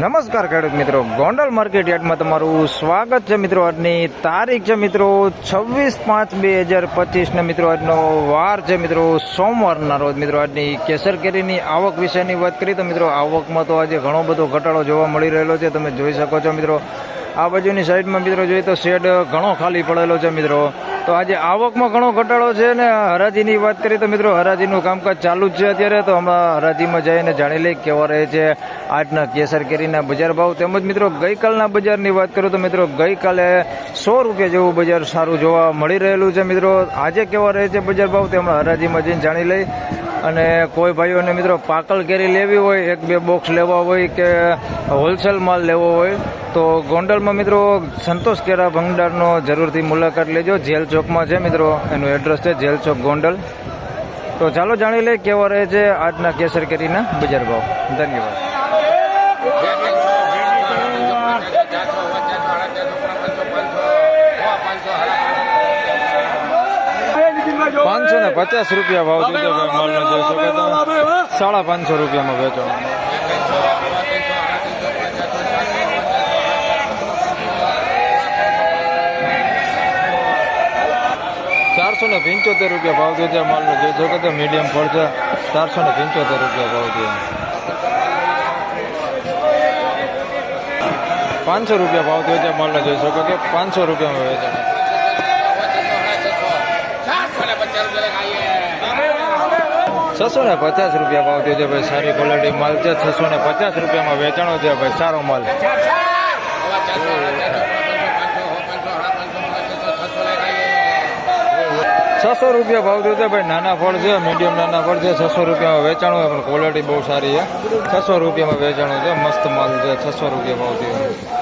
નમસ્કાર ખેડૂત મિત્રો. ગોંડલ માર્કેટ યાર્ડમાં તમારું સ્વાગત છે મિત્રો. આજની તારીખ છે મિત્રો છવ્વીસ પાંચ બે હજાર પચીસને મિત્રો આજનો વાર છે મિત્રો સોમવારના રોજ. મિત્રો આજની કેસર કેરીની આવક વિશેની વાત કરીએ તો મિત્રો આવકમાં તો આજે ઘણો બધો ઘટાડો જોવા મળી રહેલો છે. તમે જોઈ શકો છો મિત્રો. આ બાજુની સાઈડમાં મિત્રો જોઈએ તો શેડ ઘણો ખાલી પડેલો છે મિત્રો. તો આજે આવકમાં ઘણો ઘટાડો છે ને હરાજીની વાત કરીએ તો મિત્રો હરાજીનું કામકાજ ચાલુ જ છે અત્યારે. તો હમણાં હરાજીમાં જઈને જાણી લઈએ કેવા રહે છે આજના કેસર કેરીના બજાર ભાવ. તેમજ મિત્રો ગઈકાલના બજારની વાત કરું તો મિત્રો ગઈકાલે સો રૂપિયા જેવું બજાર સારું જોવા મળી રહેલું છે મિત્રો. આજે કેવા રહે છે બજાર ભાવ તે હમણાં હરાજીમાં જઈને જાણી લઈ અને કોઈ ભાઈઓને મિત્રો પાકલ કેરી લેવી હોય, એક બે બોક્સ લેવા હોય કે હોલસેલ માલ લેવો હોય, તો ગોંડલમાં મિત્રો સંતોષ કેરા ભંગડારનો જરૂરથી મુલાકાત લેજો. જેલ ચોકમાં છે મિત્રો, એનું એડ્રેસ છે જેલ ચોક ગોંડલ. તો ચાલો જાણી લઈએ કેવા રહે છે આજના કેસર કેરીના બજાર ભાવ. ધન્યવાદ. પાંચસો ને પચાસ રૂપિયા ભાવ દીધો ભાઈ માલનો જોઈ શકો સાડા પાંચસો રૂપિયામાં વેચો. ચારસો ને પંચોતેર રૂપિયા ભાવ દીધો માલનો જોઈ શકો તો મીડિયમ ફળ છે. ચારસો ને પંચોતેર રૂપિયા ભાવ દીધો. પાંચસો રૂપિયા ભાવ દીધો માલનો જોઈ શકો કે? પાંચસો રૂપિયામાં વેચાણ છસો ને પચાસ રૂપિયા ભાવ થયો છે ભાઈ, સારી ક્વોલિટી માલ છે. છસો ને પચાસ રૂપિયામાં વેચાણો છે ભાઈ, સારો માલ. છસો રૂપિયા ભાવ થયો છે ભાઈ, નાના ફળ છે મીડિયમ નાના ફળ છે, છસો રૂપિયામાં વેચાણો છે, પણ ક્વોલિટી બહુ સારી છે. છસો રૂપિયામાં વેચાણો છે, મસ્ત માલ છે, છસો રૂપિયા ભાવ થયો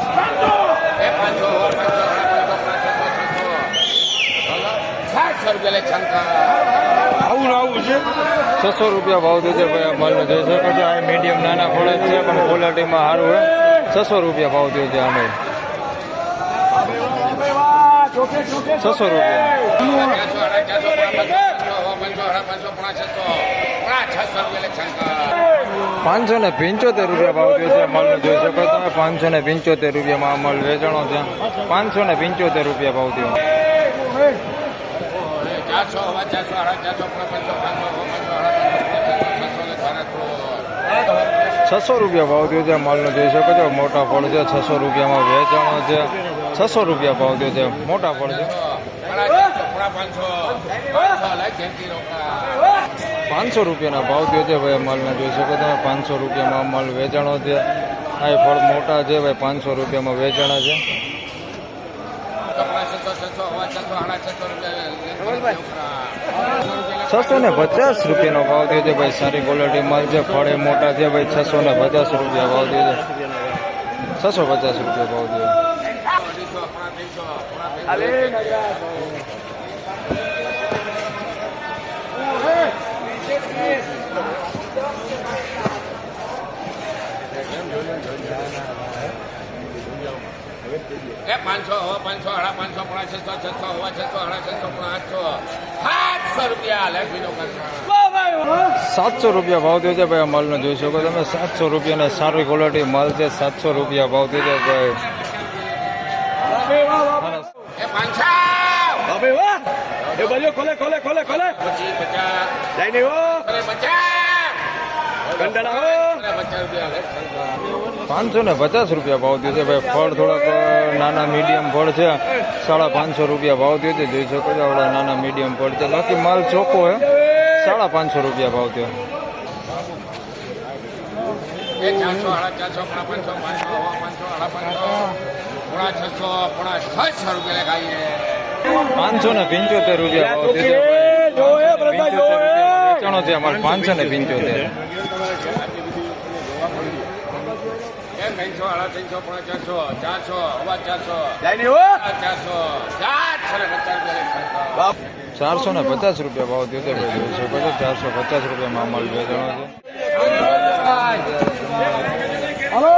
છસો રૂપિયા ભાવ છે ભાઈ આ માલનો જોઈ શકો છો આ મીડિયમ નાના ફળ છે, પણ ક્વોલિટીમાં સારું હોય છસો રૂપિયા ભાવ થયો છે આમે. છસો રૂપિયા. પાંચસો ને પંચોતેર રૂપિયા ભાવ થયો છે માલનો જોઈ શકો તમે પાંચસો ને પંચોતેર રૂપિયામાં આ વેચાણો છે. પાંચસો ને પંચોતેર રૂપિયા ભાવ થયો છસો રૂપિયા ભાવ થયો છે માલનો જોઈ શકો છો મોટા ફળ છે છસો રૂપિયામાં વેચાણો છે છસો રૂપિયા ભાવ થયો છે મોટા ફળ છે પાંચસો રૂપિયાના ભાવ થયો છે ભાઈ માલના જોઈ શકો તમે પાંચસો રૂપિયામાં માલ વેચાણો છે આ ફળ મોટા છે ભાઈ પાંચસો રૂપિયામાં વેચાણા છે છસો ને પચાસ રૂપિયાનો ભાવ થયો છે ભાઈ સારી ક્વોલિટી માલ છે ફળ મોટા છે ભાઈ છસો ને પચાસ રૂપિયા ભાવ થયો છે છસો પચાસ રૂપિયા ભાવ થયો પાંચસો હવા પાંચસો હડા પાંચસો પોણા છસો છસો હવા છસો હડા છસો પોણા આઠસો સાતસો રૂપિયા લે સાતસો રૂપિયા ભાવ થયો છે ભાઈ આ માલનો જોઈ શકો તમે સાતસો રૂપિયાના સારી ક્વોલિટી માલ છે સાતસો રૂપિયા ભાવ થયો છે ભાઈ. એ એ ખોલે ખોલે ખોલે ખોલે પછી પચાસ અને પચાસ ને પચાસ રૂપિયા ભાવ થયો છે ભાઈ. ફળ થોડાક નાના મીડિયમ ફળ છે. સાડા પાંચસો રૂપિયા ભાવ થયો છે. જોઈ શકો છો આવડા નાના મીડિયમ ફળ છે. બાકી માલ ચોખ્ખો હે સાડા પાંચસો રૂપિયા ભાવ થયો. પાંચસો ને પંચોતેર રૂપિયા ભાવ થયો છે અમારે પાંચસો ને પંચોતેર. એ ત્રણસો આડા ત્રણસો પોણા ચારસો ચારસો હવા ચારસો ચારસો ચારસો ને પચાસ રૂપિયા રૂપિયા ભાવ છે ભાઈ છો ચારસો પચાસ રૂપિયામાં માલ વેચાણો છે. હલો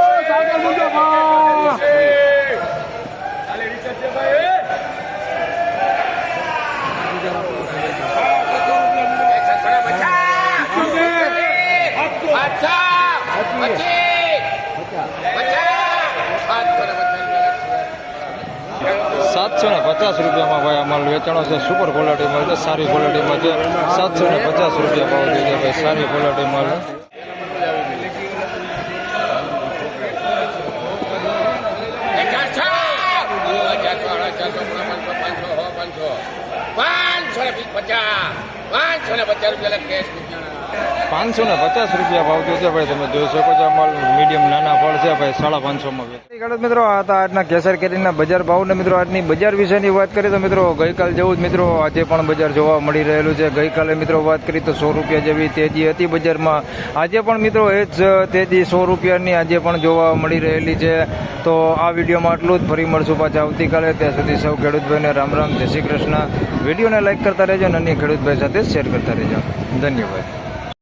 સાતસો ને પચાસ રૂપિયામાં ભાઈ અમારું વેચાણો છે સુપર ક્વોલિટીમાં છે સારી ક્વોલિટીમાં છે સાતસો ને પચાસ રૂપિયા ભાવ થઈ છે ભાઈ સારી ક્વોલિટીમાં પાંચસો ને પચાસ રૂપિયા કેશ પાંચસો ને પચાસ રૂપિયા ભાવ દે છે ભાઈ, તમે જોઈ શકો છો આ મીડિયમ નાના ફળ છે ભાઈ, સાડા પાંચસોમાં ખેડૂત મિત્રો હતા આજના કેસર કેરીના બજાર ભાવ ને મિત્રો, આજની બજાર વિશેની વાત કરીએ તો મિત્રો, ગઈકાલ જેવું જ મિત્રો આજે પણ બજાર જોવા મળી રહેલું છે. ગઈકાલે મિત્રો વાત કરી તો સો રૂપિયા જેવી તેજી હતી બજારમાં. આજે પણ મિત્રો એ જ તેજી સો રૂપિયાની આજે પણ જોવા મળી રહેલી છે. તો આ વિડીયોમાં આટલું જ. ફરી મળશું પાછા આવતીકાલે. ત્યાં સુધી સૌ ખેડૂતભાઈને રામ રામ. જય શ્રી કૃષ્ણ. વિડીયોને લાઇક કરતા રહેજો અને અન્ય ખેડૂતભાઈ સાથે શેર કરતા રહેજો. ધન્યવાદ.